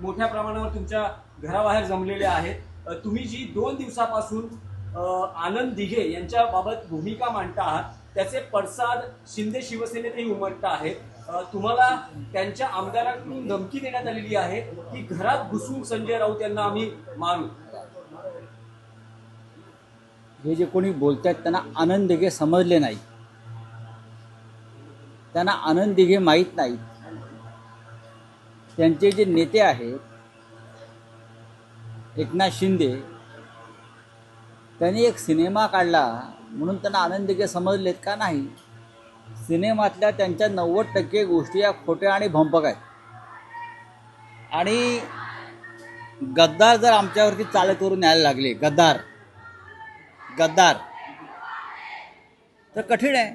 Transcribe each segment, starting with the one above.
मोठ्या प्रमाणावर तुमच्या घराबाहेर जमलेले आहेत. तुम्ही जी दोन दिवसापासून आनंद दिघे यांच्या बाबत भूमिका मांडता आहात त्याचे पडसाद शिंदे शिवसेनेतही उमटत आहेत. तुम्हाला त्यांच्या आमदारांकडून धमकी देण्यात आलेली आहे की घरात घुसून संजय राऊत यांना आम्ही मारू. हे जे कोणी बोलत आहेत त्यांना आनंद दिघे समजले नाही. त्यांना आनंद दिघे माहीत नाहीत त्यांचे जे नेते आहेत एकनाथ शिंदे त्यांनी एक सिनेमा काढला म्हणून त्यांना आनंद दिघे समजलेत का नाही? सिनेमातल्या त्यांच्या नव्वद टक्के गोष्टी या खोट्या आणि भंपक आहेत. आणि गद्दार जर आमच्यावरती चालत करून यायला लागले गद्दार गद्दार तर कठीण आहे.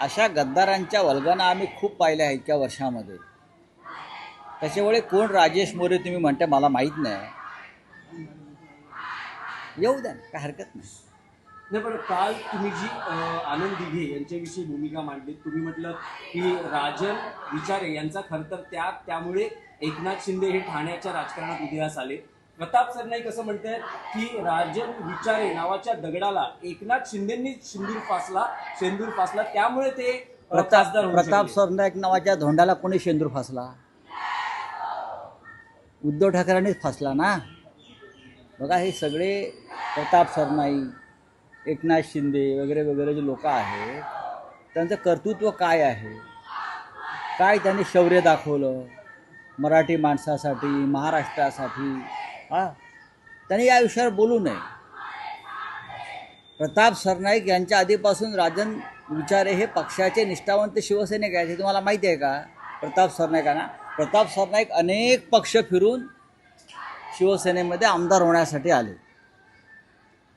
अशा गद्दारांच्या वल्गना आम्ही खूप पाहिल्या आहेत इतक्या वर्षामध्ये. त्याच्यामुळे कोण राजेश मोरे तुम्ही म्हणता मला माहीत नाही. येऊ द्या काय हरकत नाही. नाही पण काल तुम्ही जी आनंद दिघे यांच्याविषयी भूमिका मांडली तुम्ही म्हटलं की राजन विचारे यांचा खर तर त्याग त्यामुळे एकनाथ शिंदे हे ठाण्याच्या राजकारणात उदयास आले. प्रताप सरनाईक असं म्हणतात की राजन विचारे नावाच्या दगडाला एकनाथ शिंदेंनी सिंदूर फासला शेंदूर फासला त्यामुळे ते प्रताप प्रताप. सरनाईक नावाच्या धोंडाला कोणी शेंदूर फासला? उद्धव ठाकरेंनीच फासला ना? बघा हे सगळे प्रताप सरनाई एकनाथ शिंदे वगैरे वगैरे जे लोक आहेत त्यांचं कर्तृत्व काय आहे? काय त्यांनी शौर्य दाखवलं मराठी माणसासाठी महाराष्ट्रासाठी? हां? त्यांनी या विषयावर बोलू नये. प्रताप सरनाईक यांच्या आधीपासून राजन विचारे हे पक्षाचे निष्ठावंत शिवसैनिक आहेत हे तुम्हाला माहिती आहे का? प्रताप सरनाईकांना. प्रताप सरनाईक अनेक पक्ष फिरून शिवसेनेमध्ये आमदार होण्यासाठी आले.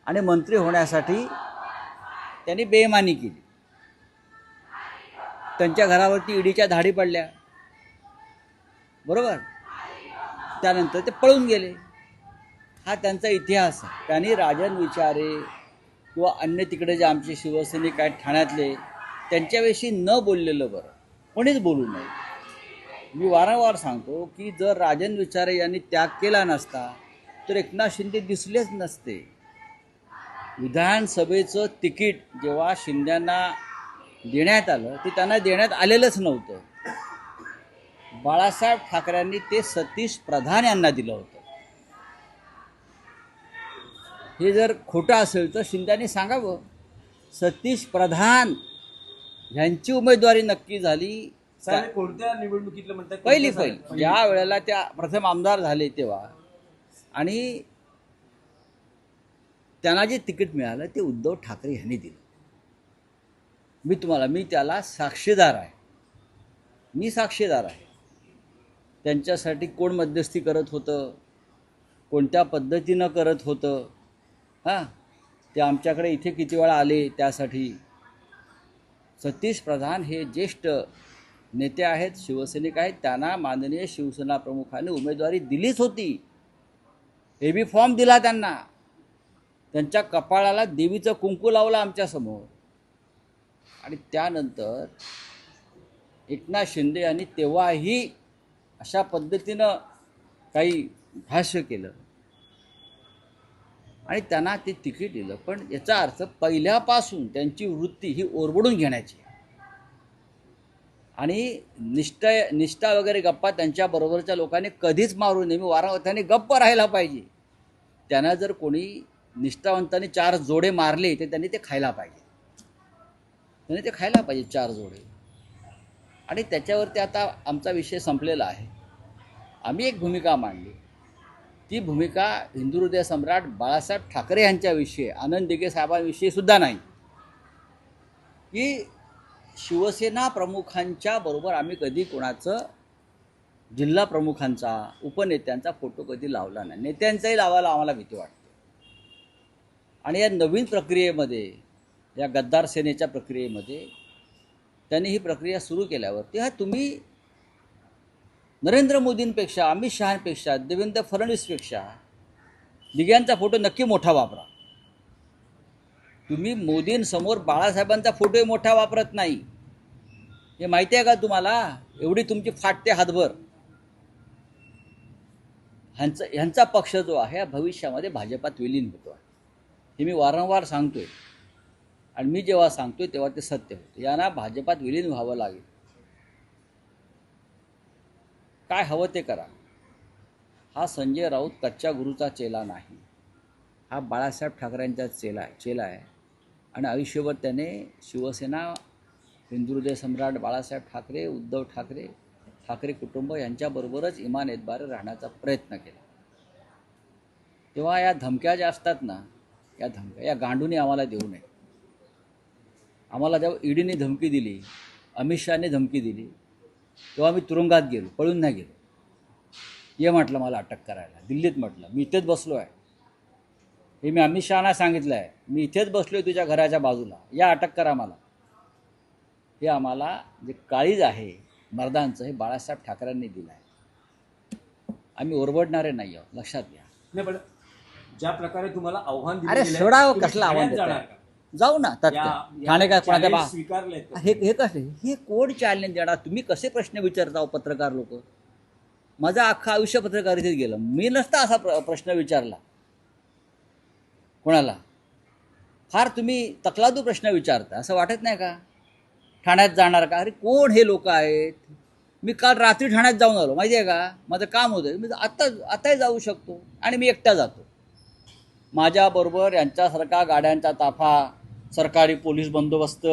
आणि मंत्री होण्यासाठी त्यांनी बेमानी केली. त्यांच्या घरावरती ईडीच्या धाडी पडल्या. बरोबर? त्यानंतर ते पळून गेले. हा त्यांचा इतिहास आहे. त्यांनी राजन विचारे किंवा अन्य तिकडे जे आमचे शिवसैनिक आहेत ठाण्यातले त्यांच्याविषयी न बोललेलं बरं. कोणीच बोलू नये. मी वारंवार सांगतो की जर राजन विचारे यांनी त्याग केला नसता तर एकनाथ शिंदे दिसलेच नसते. विधानसभेचं तिकीट जेव्हा शिंद्यांना देण्यात आलं ते त्यांना देण्यात आलेलंच नव्हतं. बाळासाहेब ठाकरेंनी ते सतीश प्रधान यांना दिलं होतं. हे जर खोटं असेल तर शिंद्यांनी सांगावं. सतीश प्रधान ह्यांची उमेदवारी नक्की झाली साहेब कोणत्या निवडणुकीतलं म्हणतात पहिली पहिली? ज्या वेळेला त्या प्रथम आमदार झाले तेव्हा आणि त्यांना जे तिकीट मिळालं ते उद्धव ठाकरे यांनी दिलं. मी तुम्हाला मी त्याला साक्षीदार आहे. मी साक्षीदार आहे. त्यांच्यासाठी कोण मध्यस्थी करत होतं? कोणत्या पद्धतीनं करत होतं? हां? ते आमच्याकडे इथे किती वेळा आले त्यासाठी? सतीश प्रधान हे ज्येष्ठ नेते आहेत शिवसैनिक आहेत त्यांना माननीय शिवसेना प्रमुखाने उमेदवारी दिलीच होती. ए बी फॉर्म दिला त्यांना. त्यांच्या कपाळाला देवीचं कुंकू लावलं आमच्यासमोर आणि त्यानंतर एकनाथ शिंदे यांनी तेव्हाही अशा पद्धतीनं काही भाष्य केलं. आणि त्यांना ते तिकीट दिलं. पण याचा अर्थ पहिल्यापासून त्यांची वृत्ती ही ओरबडून घेण्याची. आणि निष्ठ निष्ठा वगैरे गप्पा त्यांच्याबरोबरच्या लोकांनी कधीच मारू नये. मी वारंवार त्यांनी गप्प राहायला पाहिजे. त्यांना जर कोणी निष्ठावंतांनी चार जोडे मारले तर त्यांनी ते खायला पाहिजे. त्यांनी ते खायला पाहिजे चार जोडे. आणि त्याच्यावरती आता आमचा विषय संपलेला आहे. आम्ही एक भूमिका मांडली. ती भूमिका हिंदू हृदय सम्राट बाळासाहेब ठाकरे यांच्याविषयी आनंद दिघे साहेबांविषयी सुद्धा नाही. की शिवसेना प्रमुखांच्या बरोबर आम्ही कधी कोणाचं जिल्हा प्रमुखांचा उपनेत्यांचा फोटो कधी लावला नाही. नेत्यांचाही लावायला आम्हाला भीती वाटते. आणि या नवीन प्रक्रियेमध्ये या गद्दार सेनेच्या प्रक्रियेमध्ये त्यांनी ही प्रक्रिया सुरू केल्यावरती हा तुम्ही नरेंद्र मोदींपेक्षा अमित शहांपेक्षा देवेंद्र फडणवीसपेक्षा दिग्यांचा फोटो नक्की मोठा वापरा. तुम्ही मोदींसमोर बाळासाहेबांचा फोटोही मोठा वापरत नाही. हे माहिती आहे का तुम्हाला? एवढी तुमची फाटते हातभर. ह्यांचा ह्यांचा पक्ष जो आहे भविष्यामध्ये भाजपात विलीन होतो. हे मी वारंवार सांगतोय. आणि मी जेव्हा सांगतोय तेव्हा ते सत्य होतं. यांना भाजपात विलीन व्हावं लागेल. काय हवं ते करा. हा संजय राऊत कच्च्या गुरुचा चेला नाही. हा बाळासाहेब ठाकरेंचा चेला आहे चेला आहे. आणि आयुष्यभर त्याने शिवसेना हिंदुहृदय सम्राट बाळासाहेब ठाकरे उद्धव ठाकरे ठाकरे कुटुंब यांच्याबरोबरच इमान एतबार राहण्याचा प्रयत्न केला. तेव्हा या धमक्या ज्या असतात ना या धमक्या या गांडूने आम्हाला देऊ नये. आम्हाला जेव्हा ईडीने धमकी दिली अमित शहाने धमकी दिली तेव्हा मी तुरुंगात गेलो पळून नाही गेलो. ये म्हटलं मला अटक करायला दिल्लीत म्हटलं मी इथेच बसलो आहे हे मी अमित शहाना सांगितलं आहे मी इथेच बसलो आहे तुझ्या घराच्या बाजूला. या अटक करा मला. हे आम्हाला जे काळीज आहे मर्दांचं हे बाळासाहेब ठाकरेंनी दिलं आहे आम्ही ओरबडणारे नाही आहोत. लक्षात घ्या. नाही पण ज्या प्रकारे तुम्हाला आव्हान अरे सोडा कसलं आव्हान देताय? जाऊ ना? या ठाणे काय कोणाच्या बा? हे हे कसे हे कोण चॅलेंज देणार? तुम्ही कसे प्रश्न विचारता हो पत्रकार लोक? माझं अख्खं आयुष्य पत्रकारितेत गेलं. मी नसता असा प्र प्रश्न विचारला. कोणाला? फार तुम्ही तकलादू प्रश्न विचारता असं वाटत नाही का? ठाण्यात जाणार का? अरे कोण हे लोक आहेत? मी काल रात्री ठाण्यात जाऊन आलो माहिती आहे का? माझं काम होतं. मी आत्ता आत्ताही जाऊ शकतो आणि मी एकटा जातो. माझ्याबरोबर यांच्यासारखा गाड्यांचा ताफा सरकारी पोलीस बंदोबस्त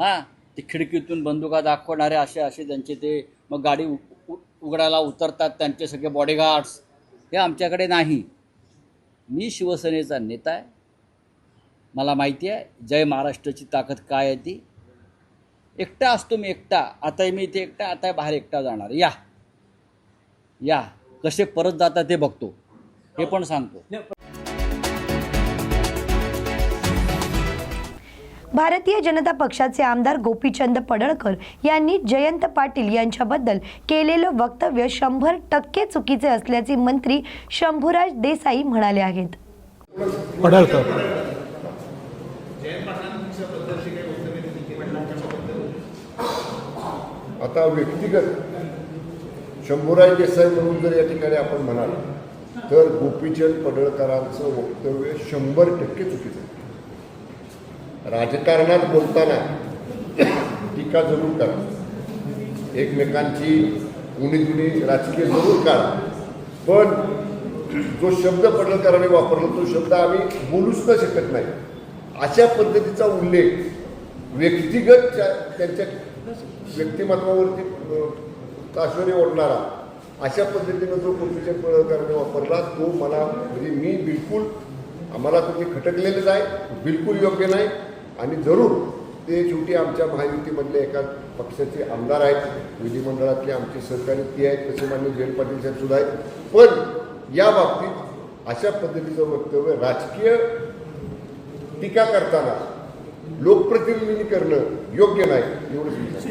हां? ते खिडकीतून बंदुका दाखवणारे असे असे त्यांचे ते मग गाडी उ- उ- उघडायला उतरतात त्यांचे सगळे बॉडीगार्ड्स हे आमच्याकडे नाही. मी शिवसेनेचा नेता आहे. मला माहिती आहे जय महाराष्ट्राची ताकद काय आहे ती. एकटा असतो मी एकटा आता मी इथे एकटा आता बाहेर एकटा जाणार. या. या. कसे परत जातात ते बघतो. हे पण सांगतो. भारतीय जनता पक्षाचे आमदार गोपीचंद पडळकर यांनी जयंत पाटील यांच्याबद्दल केलेलं वक्तव्य शंभर टक्के चुकीचे असल्याचे मंत्री शंभूराज देसाई म्हणाले आहेत. पडळकर. आता व्यक्तिगत शंभूराज देसाई म्हणून जर या ठिकाणी आपण म्हणाल तर गोपीचंद पडळकरांचं वक्तव्य शंभर टक्के चुकीचं राजकारणात बोलताना टीका जरूर करा. एकमेकांची उणीधुणी राजकीय जरूर काढा. पण जो शब्द पडळकरांनी वापरला तो शब्द आम्ही बोलूच न शकत नाही. अशा पद्धतीचा उल्लेख व्यक्तिगत त्या- त्यांच्या व्यक्तिमत्वावरती ताश्वरी ओढणारा अशा पद्धतीनं जो पृथ्वीच्या पडळकरांनी वापरला तो मला म्हणजे मी बिलकुल आम्हाला तुम्ही खटकलेलेच आहे बिलकुल योग्य नाही. आणि जरूर ते शेवटी आमच्या महायुतीमधले एका पक्षाचे आमदार आहेत विधिमंडळातले आमचे सहकारी ते आहेत तसे मान्य जयंत पाटील साहेबसुद्धा आहेत. पण या बाबतीत अशा पद्धतीचं वक्तव्य राजकीय टीका करताना लोकप्रतिनिधी करणं योग्य नाही एवढंच